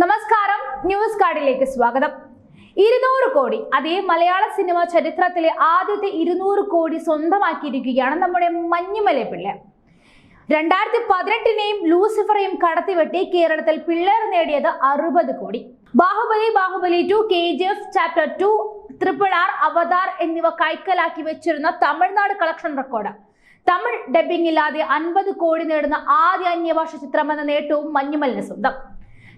നമസ്കാരം ന്യൂസ് കാർഡിലേക്ക് സ്വാഗതം. ഇരുന്നൂറ് കോടി അതേ മലയാള സിനിമ ചരിത്രത്തിലെ ആദ്യത്തെ ഇരുന്നൂറ് കോടി സ്വന്തമാക്കിയിരിക്കുകയാണ് നമ്മുടെ മഞ്ഞുമല പിള്ള. രണ്ടായിരത്തി പതിനെട്ടിനെയും ലൂസിഫറേയും കടത്തിവെട്ടി കേരളത്തിൽ പിള്ളേർ നേടിയത് അറുപത് കോടി. Baahubali Baahubali two K G F chapter two triple R Avatar എന്നിവ കൈക്കലാക്കി വെച്ചിരുന്ന Tamil Nadu collection record. Tamil dubbing ഇല്ലാതെ അൻപത് കോടി നേടുന്ന ആദ്യ അന്യഭാഷ ചിത്രമെന്ന നേട്ടവും മഞ്ഞുമലിന് സ്വന്തം.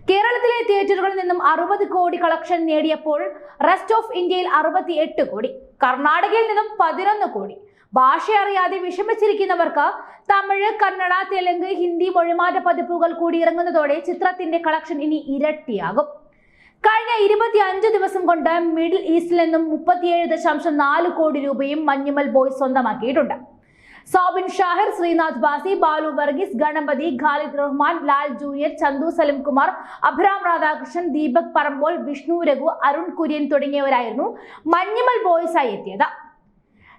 കേരളത്തിലെ തിയേറ്ററുകളിൽ നിന്നും അറുപത് കോടി കളക്ഷൻ നേടിയപ്പോൾ റെസ്റ്റ് ഓഫ് ഇന്ത്യയിൽ അറുപത്തി എട്ട് കോടി കർണാടകയിൽ നിന്നും പതിനൊന്ന് കോടി. ഭാഷ അറിയാതെ വിഷമിച്ചിരിക്കുന്നവർക്ക് തമിഴ് കന്നഡ തെലുങ്ക് ഹിന്ദി മൊഴിമാറ്റ പതിപ്പുകൾ കൂടി ഇറങ്ങുന്നതോടെ ചിത്രത്തിന്റെ കളക്ഷൻ ഇനി ഇരട്ടിയാകും. കഴിഞ്ഞ ഇരുപത്തി അഞ്ച് ദിവസം കൊണ്ട് മിഡിൽ ഈസ്റ്റിൽ നിന്നും മുപ്പത്തിയേഴ് ദശാംശം നാല് കോടി രൂപയും മഞ്ഞുമൽ ബോയ് സ്വന്തമാക്കിയിട്ടുണ്ട്. സോബിൻ ഷാഹിർ ശ്രീനാഥ് ബാസി ബാലു വർഗീസ് ഗണപതി ഖാലിദ് റഹ്മാൻ ലാൽ ജൂനിയർ ചന്തു സലിം കുമാർ അഭിരാം രാധാകൃഷ്ണൻ ദീപക് പറമ്പോൾ വിഷ്ണു രഘു അരുൺ കുര്യൻ തുടങ്ങിയവരായിരുന്നു മഞ്ഞുമൽ ബോയ്സായി എത്തിയത്.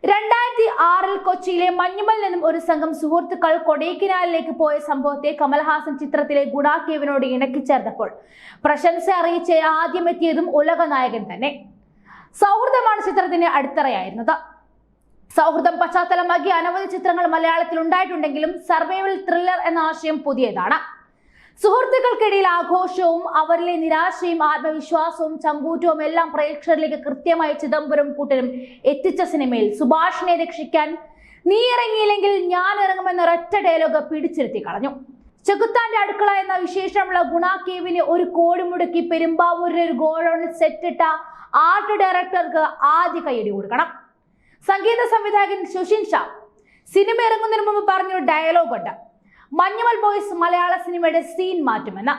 രണ്ടായിരത്തി ആറിൽ കൊച്ചിയിലെ മഞ്ഞുമൽ നിന്നും ഒരു സംഘം സുഹൃത്തുക്കൾ കൊടൈക്കനാലിലേക്ക് പോയ സംഭവത്തെ കമൽഹാസൻ ചിത്രത്തിലെ ഗുണാക്കേവിനോട് ഇണക്കി ചേർത്തപ്പോൾ പ്രശംസ അറിയിച്ച് ആദ്യമെത്തിയതും ഉലക നായകൻ തന്നെ. സൗഹൃദമാണ് ചിത്രത്തിന്റെ അടിത്തറയായിരുന്നത്. സൗഹൃദം പശ്ചാത്തലമാക്കി അനവധി ചിത്രങ്ങൾ മലയാളത്തിൽ ഉണ്ടായിട്ടുണ്ടെങ്കിലും സർവൈവൽ ത്രില്ലർ എന്ന ആശയം പുതിയതാണ്. സുഹൃത്തുക്കൾക്കിടയിൽ ആഘോഷവും അവരിലെ നിരാശയും ആത്മവിശ്വാസവും ചങ്കൂറ്റവും എല്ലാം പ്രേക്ഷകരിലേക്ക് കൃത്യമായി ചിദംബരം കൂട്ടരും എത്തിച്ച സിനിമയിൽ സുഭാഷിനെ രക്ഷിക്കാൻ നീ ഇറങ്ങിയില്ലെങ്കിൽ ഞാൻ ഇറങ്ങുമെന്ന ഒരൊറ്റ ഡയലോഗ് പിടിച്ചിരുത്തി കളഞ്ഞു. ചെകുത്താന്റെ അടുക്കള എന്ന വിശേഷമുള്ള ഗുണ കേവിന് ഒരു കോടി മുടക്കി പെരുമ്പാവൂരിലെ ഒരു ഗോഡൌണിൽ സെറ്റിട്ട ആർട്ട് ഡയറക്ടർക്ക് ആദ്യ കൈയടി കൊടുക്കണം. സംഗീത സംവിധായകൻ സുഷിൻ ഷാ. സിനിമ ഇറങ്ങുന്നതിന് മുമ്പ് പറഞ്ഞൊരു ഡയലോഗ് ഉണ്ട് മഞ്ഞുമൽ ബോയ്സ് മലയാള സിനിമയുടെ സീൻ മാറ്റുമെന്ന്.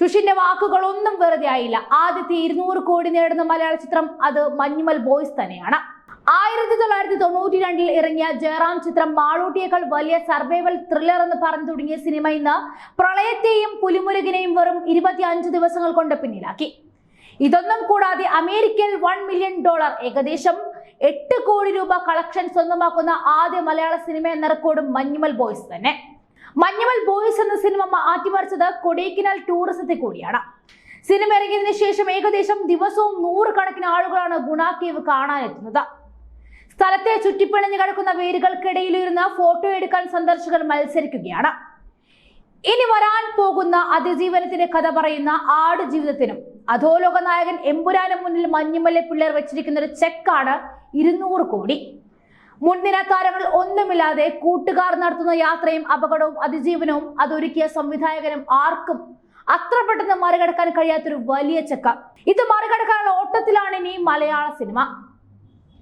സുഷിന്റെ വാക്കുകളൊന്നും വെറുതെ ആയില്ല. ആദ്യത്തെ ഇരുന്നൂറ് കോടി നേടുന്ന മലയാള ചിത്രം അത് മഞ്ഞുമൽ ബോയ്സ് തന്നെയാണ്. ആയിരത്തി തൊള്ളായിരത്തി തൊണ്ണൂറ്റി രണ്ടിൽ ഇറങ്ങിയ ജയറാം ചിത്രം മാളൂട്ടിയേക്കാൾ വലിയ സർവൈവൽ ത്രില്ലർ എന്ന് പറഞ്ഞു തുടങ്ങിയ സിനിമ ഇന്ന് പ്രളയത്തെയും പുലിമുരുകിനെയും വെറും ഇരുപത്തി അഞ്ച് ദിവസങ്ങൾ കൊണ്ട് പിന്നിലാക്കി. ഇതൊന്നും കൂടാതെ അമേരിക്കയിൽ വൺ മില്യൺ ഡോളർ ഏകദേശം എട്ട് കോടി രൂപ കളക്ഷൻ സ്വന്തമാക്കുന്ന ആദ്യ മലയാള സിനിമ എന്ന റെക്കോർഡും മഞ്ഞുമൽ ബോയ്സ് തന്നെ. മഞ്ഞുമൽ ബോയ്സ് എന്ന സിനിമ മാറ്റിമറിച്ചത് കൊടൈക്കനാൽ ടൂറിസത്തെ കൂടിയാണ്. സിനിമ ഇറങ്ങിയതിനു ശേഷം ഏകദേശം ദിവസവും നൂറുകണക്കിന് ആളുകളാണ് ഗുണാക്കേവ് കാണാനെത്തുന്നത്. സ്ഥലത്തെ ചുറ്റിപ്പിണഞ്ഞു കിടക്കുന്ന വേരുകൾക്കിടയിലിരുന്ന് ഫോട്ടോ എടുക്കാൻ സന്ദർശകർ മത്സരിക്കുകയാണ്. ഇനി വരാൻ പോകുന്ന അതിജീവനത്തിന്റെ കഥ പറയുന്ന ആട് ജീവിതത്തിനും അധോലോക നായകൻ എമ്പുരാനും മുന്നിൽ മഞ്ഞുമല്ലെ പിള്ളേർ വെച്ചിരിക്കുന്ന ഒരു ചെക്കാണ് ഇരുന്നൂറ് കോടി. മുൻനിര താരങ്ങൾ ഒന്നുമില്ലാതെ കൂട്ടുകാർ നടത്തുന്ന യാത്രയും അപകടവും അതിജീവനവും അതൊരുക്കിയ സംവിധായകനും ആർക്കും അത്ര പെട്ടെന്ന് മറികടക്കാൻ കഴിയാത്തൊരു വലിയ ചെക്ക. ഇത് മറികടക്കാനുള്ള ഓട്ടത്തിലാണ് ഇനി മലയാള സിനിമ.